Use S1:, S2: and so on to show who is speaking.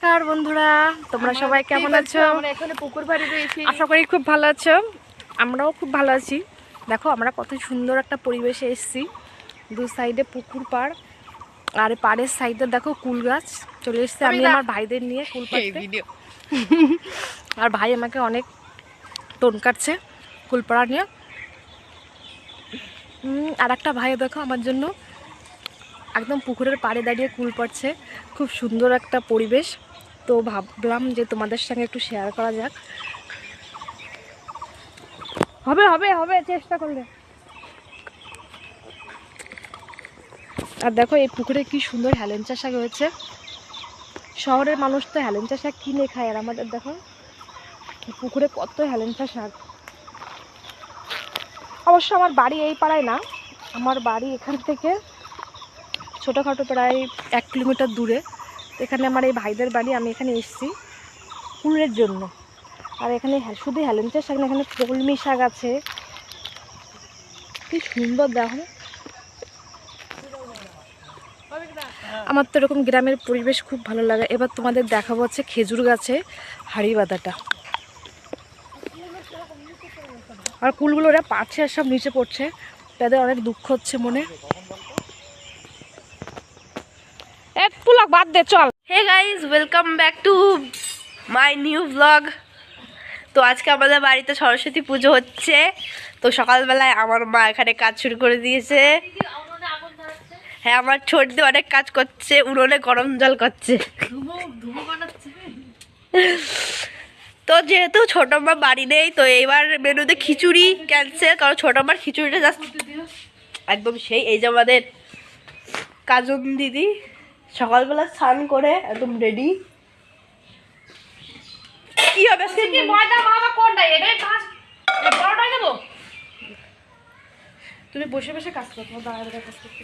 S1: নমস্কার বন্ধুরা তোমরা সবাই কেমন আছো?
S2: এখানে পুকুর বাড়ি রয়েছি।
S1: আশা করি খুব ভালো আছো। আমরাও খুব ভালো আছি। দেখো আমরা কত সুন্দর একটা পরিবেশে এসেছি। দু সাইডে পুকুর পাড় আর পাড়ের সাইডে দেখো কুল গাছ। চলে এসেছে আমি আমার ভাইদের নিয়ে কুল
S2: ভিডিও
S1: আর ভাই আমাকে অনেক টোন কাটছে কুলপাড়া নিয়ে। আর একটা ভাই দেখো আমার জন্য একদম পুকুরের পাড়ে দাঁড়িয়ে কুল পাড়ছে। খুব সুন্দর একটা পরিবেশ। তো ভাবলাম যে তোমাদের সঙ্গে একটু শেয়ার করা যাক। হবে হবে হবে, চেষ্টা করলে। আর দেখো, এই পুকুরে কি সুন্দর হেলেঞ্চা শাক হয়েছে। শহরের মানুষ তো হেলেঞ্চা শাক কিনে খায়, আর আমাদের দেখো, পুকুরে কত হেলেঞ্চা শাক। অবশ্য আমার বাড়ি এই পাড়ায় না, আমার বাড়ি এখান থেকে ছোটোখাটো প্রায় এক কিলোমিটার দূরে। এখানে আমার এই ভাইদের বাড়ি, আমি এখানে এসেছি ফুলের জন্য। আর এখানে হ্যাঁ- শুধু হেলেঞ্চা শাক না, এখানে কলমি শাক আছে। কি সুন্দর দেখো। আমার তো এরকম গ্রামের পরিবেশ খুব ভালো লাগে। এবার তোমাদের দেখাবো হচ্ছে খেজুর গাছে হাড়ি বাঁধাটা। আর কুলগুলো ওরা পাচ্ছে আর সব নিচে পড়ছে। তাদের অনেক দুঃখ হচ্ছে মনে। পুলক বাদ দে, চল।
S2: Hey guys welcome back to my new blog তো আজকে আমাদের বাড়িতে সরস্বতী পুজো হচ্ছে। তো সকালবেলায় আমার মা এখানে কাজ শুরু করে দিয়েছে। হ্যাঁ আমার ছোট দিয়ে অনেক কাজ করছে, উনুনে গরম জল করছে। তো যেহেতু ছোট মা বাড়ি নেই, তো এবার মেনুতে খিচুড়ি ক্যান্সেল কারণ ছোট মার খিচুড়িটা জাস্ট একদম সেই, এই যে আমাদের কাজম দিদি। সকালবেলা স্নান করে একদম রেডি কি হবে আজকে?
S1: তুমি বসে বসে কাজ করো তোমার দাঁড়ায় কাজ করতে।